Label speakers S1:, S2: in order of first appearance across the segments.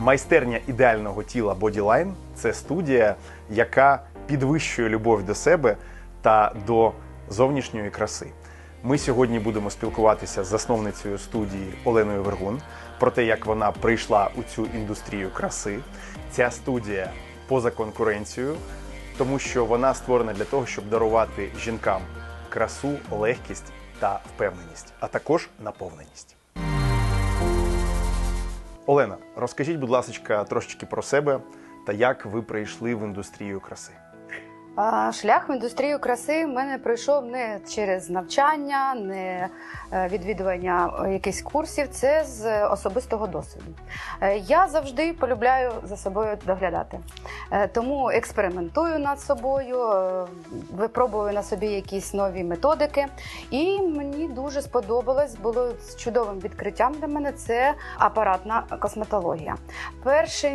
S1: Майстерня ідеального тіла Bodyline – це студія, яка підвищує любов до себе та до зовнішньої краси. Ми сьогодні будемо спілкуватися з засновницею студії Оленою Вергун про те, як вона прийшла у цю індустрію краси. Ця студія поза конкуренцією, тому що вона створена для того, щоб дарувати жінкам красу, легкість та впевненість, а також наповненість. Олена, розкажіть, будь ласка, трошечки про себе та як ви прийшли в індустрію краси.
S2: Шлях в індустрію краси в мене пройшов не через навчання, не е, відвідування е, якихось курсів, це з особистого досвіду. Е, Я завжди полюбляю за собою доглядати, тому експериментую над собою, випробую на собі якісь нові методики. І мені дуже сподобалось, було чудовим відкриттям для мене це апаратна косметологія. Перша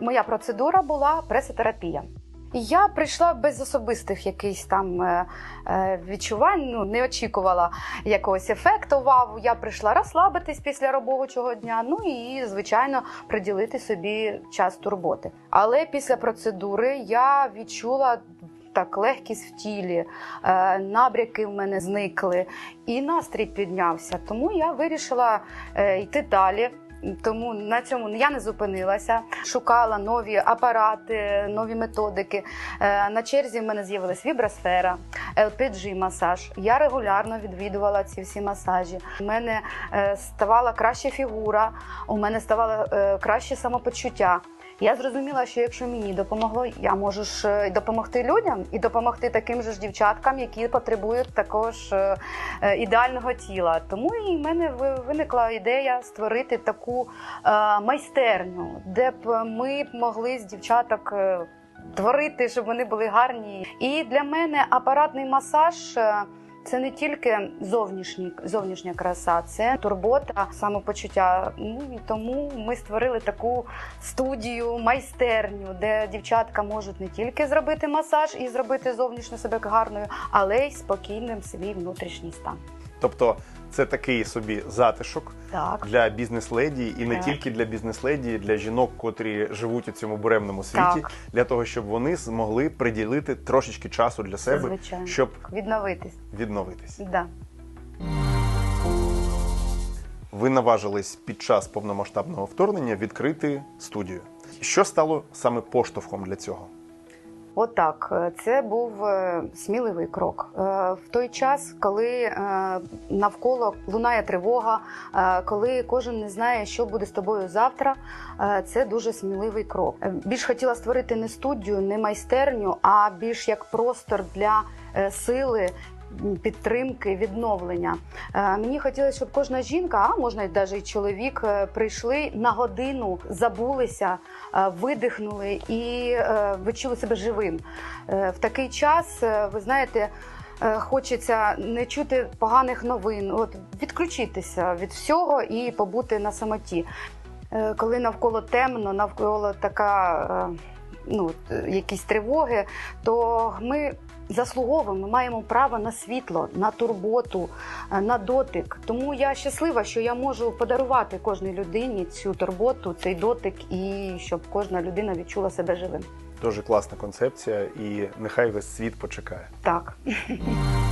S2: моя процедура була пресотерапія. Я прийшла без особистих якихось там е, е, відчувань, ну не очікувала якогось ефекту. Вау, я прийшла розслабитись після робочого дня. Ну і звичайно приділити собі час турботи. Але після процедури я відчула. Так, легкість в тілі, е, набряки в мене зникли, і настрій піднявся. Тому я вирішила йти далі. Тому на цьому я не зупинилася, шукала нові апарати, нові методики. Е, На черзі в мене з'явилась вібросфера, LPG масаж. Я регулярно відвідувала ці всі масажі. У мене е, ставала краща фігура, у мене ставало е, краще самопочуття. Я зрозуміла, що якщо мені допомогло, я можу ж е, допомогти людям і допомогти таким же ж дівчаткам, які потребують також е, е, ідеального тіла. Тому і в мене виникла ідея створити таку майстерню, де б ми могли з дівчаток. Творити, щоб вони були гарні. І для мене апаратний масаж це не тільки зовнішні, зовнішня краса, це турбота, самопочуття. Ну і тому ми створили таку студію, майстерню, де дівчатка можуть не тільки зробити масаж і зробити зовнішню себе гарною, але й спокійним свій внутрішній стан.
S1: Тобто, це такий собі затишок
S2: Так.
S1: для бізнес-леді, і не
S2: Так.
S1: тільки для бізнес-леді, для жінок, котрі живуть у цьому буремному світі,
S2: Так.
S1: для того, щоб вони змогли приділити трошечки часу для себе,
S2: звичайно.
S1: щоб
S2: Відновитись.
S1: відновитись.
S2: Да.
S1: Ви наважились під час повномасштабного вторгнення відкрити студію. Що стало саме поштовхом для цього?
S2: Отак, е, це був е, сміливий крок. Е, В той час, коли навколо лунає тривога, коли кожен не знає, що буде з тобою завтра, це дуже сміливий крок. Більш хотіла створити не студію, не майстерню, а більш як простор для сили. Підтримки, відновлення. Е, Мені хотілося, щоб кожна жінка, а можна навіть і чоловік, е, прийшли на годину, забулися, е, видихнули і відчули себе живим. В такий час, ви знаєте, хочеться не чути поганих новин, от відключитися від всього і побути на самоті. Коли навколо темно, навколо така. Ну, е, якісь тривоги, то ми заслуговуємо, ми маємо право на світло, на турботу, е, на дотик. Тому я щаслива, що я можу подарувати кожній людині цю турботу, цей дотик, і щоб кожна людина відчула себе живим.
S1: Дуже класна концепція, і нехай весь світ почекає.
S2: Так.